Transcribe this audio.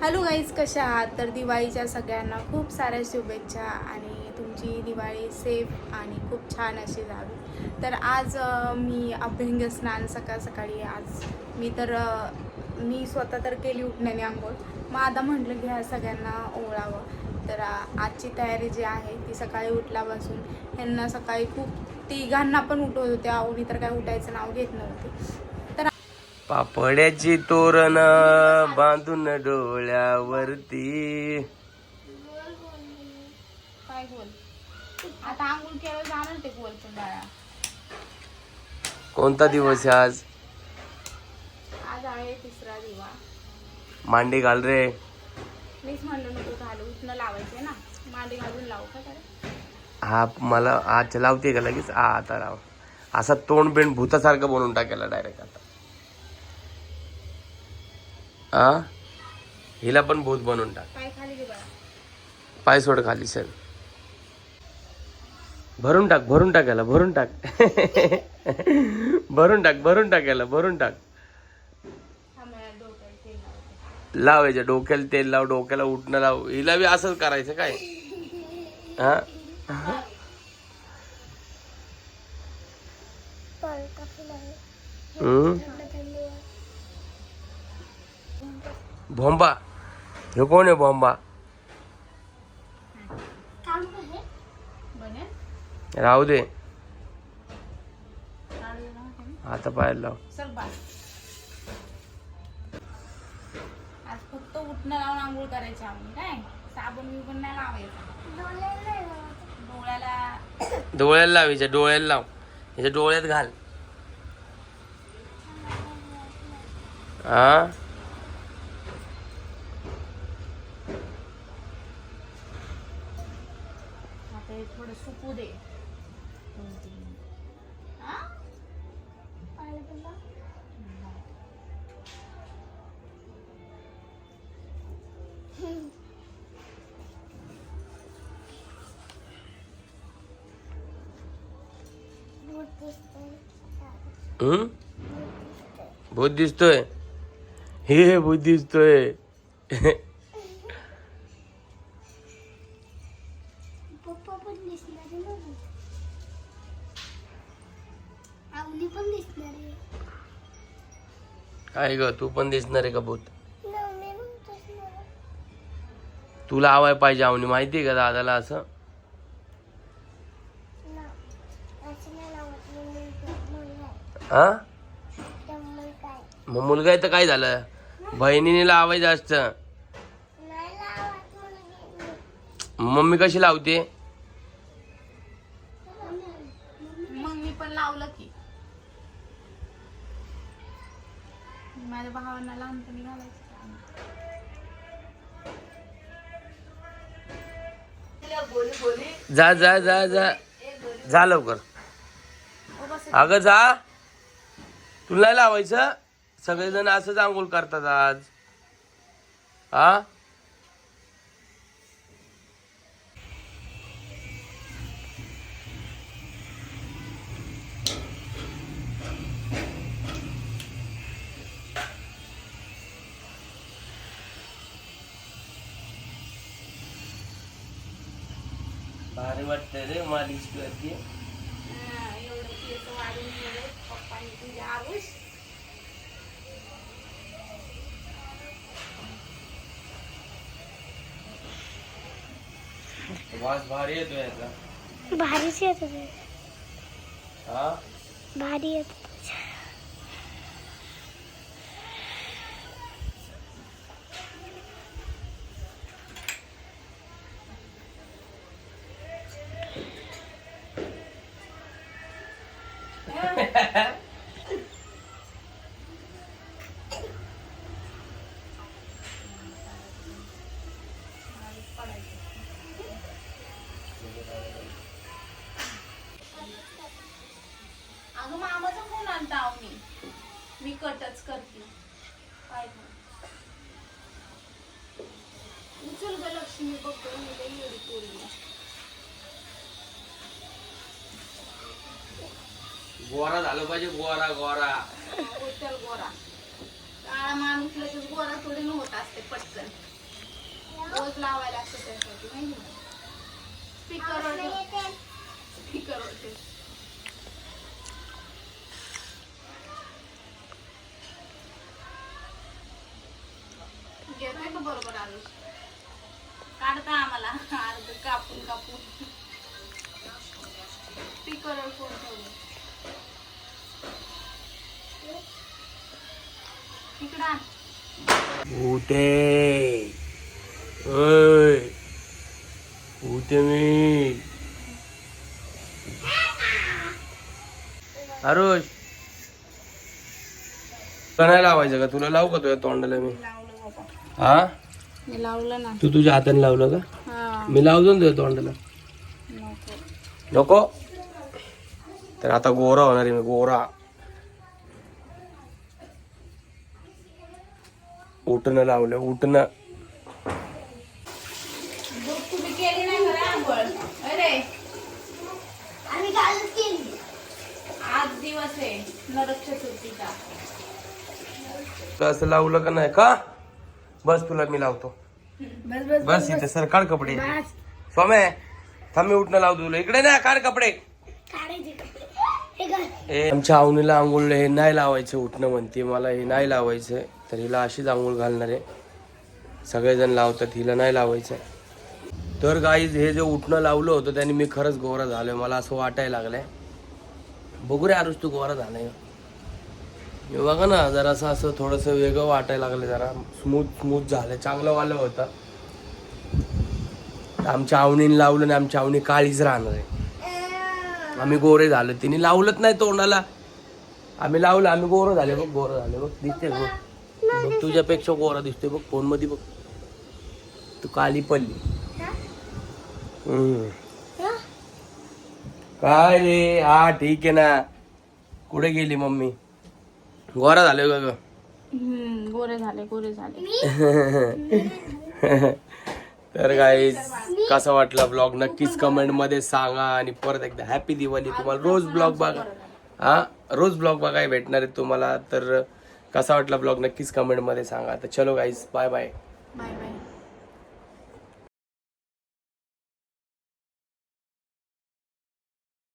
Hello guys कशा आहात? तर दिवाळीच्या सगळ्यांना खूप साऱ्या शुभेच्छा आणि तुमची दिवाळी सेफ आणि खूप छान अशी जावी. तर आज मी अभ्यंग स्नान सकाळ सकाळी आज मी तर मी स्वतः तर केली उठण्याने आंघोळ. मग आता म्हटलं की ह्या सगळ्यांना ओळावं तर आजची तयारी जी आहे ती सकाळी उठल्यापासून ह्यांना सकाळी खूप तिघांना पण उठवत होत्या आवडी तर काय उठायचं नाव घेत नव्हते. पापड्याची तोरण बांधून डोळ्यावरती. काय बोल? आता आंघोळ केलं जाणार ते बोल पण बाळा. कोणता दिवस आहे आज? आज आहे तिसरा दिवा. मांडी घाल रे. मीच म्हणलं नको घालू उठणं लावायचे ना. मांडी घालून लावू का तर हा मला अच्छा लावते का लगेच? हा आता लाव. असा तोंड बिंड भूतासारखं बनवून टाकायला डायरेक्ट आता. हा हिला पण भूत बनवून टाक. पाय सोड खाली सर भरून टाक भरून टाकायला भरून टाक. भरून टाक भरून टाकायला भरून टाक. लाव याच्या डोक्याला तेल लाव डोक्याला उठणं लाव. हिला बी असंच करायचं काय? हा? हम्म? भोंबा हे कोण आहे भोंबा राहू दे. आता पाहायला लाव. चल बाय आज फक्त उठणं लावून आंघोळ करायची आम्ही काय? साबण बिबण नाही लावायचा. डोळ्याला डोळ्याला लाव हिच्या डोळ्याला लाव. हिच्या डोळ्यात घाल. हा आता हे थोडं सुकू दे हम्म भूत दिसतोय हे भूत दिसतोय पप्पा पण दिसणार आहे ना आवली पण दिसणार आहे काय ग तू पण दिसणार आहे का भूत आहे. तुला आवाय पाहिजे आवनी माहितीये का दादाला असं आहे. हा आहे. मग मुलगा आहे तर काय झालं बहिणीने लावायचं असतं मुलगी. मम्मी कशी लावते जा जा जा जा. जा लवकर. अगं जा. तुला लावायचं? सगळेजण असंच आंघोळ करतात आज. हा भारी वाटतंय रे मालिश करते हा, गेले पप्पांनी तुझे आरुष वास भारी येतो याचा भारीच येत होते हा भारी येत अगं मामाचा फोन आणता आहो मी. मी कटच करते. काय करू? उचल ग लक्ष्मी बघतो मी लई एवढी पोरगी गोरा झालं पाहिजे गोरा गोरा. उचल गोरा. काळा माणूस लगेच गोरा थोडी न होत असते पटकन. रोज लावायला लागतं त्यासाठी नाही स्पीकर स्पीकर येते घेतोय का बरोबर आलो? काढता आम्हाला. अर्ध कापून कापून. स्पीकर फोन ठेवलं उठे. ओय. उठे मी. तुला नाही लावायचं का? तुला लावू का तुझ्या तोंडाला मी? हा? मी लावलं ना. तू तुझ्या हाताने लावलं का? हा. मी लावतो ना तुझ्या तोंडाला. नको. नको? तर आता गोरा होणार आहे मी गोरा उठणं लावलं उठणं तुम्ही केली नाही खरं आंघोळ अरे आम्ही कालच केली आज दिवस आहे नरक चतुर्थीचा असं लावलं का नाही? का? बस तुला मी लावतो. बस बस बस इथे सर काढ कपडे. स्वामे थांब मी उठणं लावतो तुला. इकडे नाही काढ कपडे. आमच्या आवनीला आंघोळ हे नाही लावायचं उठणं म्हणते. मला हे नाही लावायचं. तर हिला अशीच आंघोळ घालणार आहे. सगळेजण लावतात हिला नाही लावायचं तर गाईज हे जे उठणं लावलं होतं त्याने मी खरंच गोरा आहे मला असं वाटायला लागलंय. बघू रे आरुष तू गोरा झालाय. आहे बघा ना जरासं असं थोडंसं वेगळं वाटायला लागलं जरा. स्मूथ स्मूथ झालं चांगलं वालं होतं. आमच्या आवणीने लावलं आणि आमच्या आवणी काळीच राहणार आहे. आम्ही गोरे झालो. तिने लावलंच नाही तोंडाला. आम्ही लावलं आम्ही गोरं झाले. बघ गोरं झाले. बघ दिसते बघ. बघ तुझ्यापेक्षा गोरा दिसतोय बघ फोनमध्ये बघ. तू काली पडली. हम्म. काय रे? हा ठीक आहे ना. कुठे गेली मम्मी? गोरा झाले का ग? हम्म गोरे झाले गोरे झाले. तर गाईज कसा वाटला ब्लॉग नक्कीच कमेंटमध्ये सांगा आणि परत एकदा हॅपी दिवाळी तुम्हाला. रोज ब्लॉग बघा. हा रोज ब्लॉग बघायला भेटणार आहे तुम्हाला. तर कसा वाटला ब्लॉग? नक्कीच कमेंटमध्ये सांगा. तर चलो guys bye bye bye bye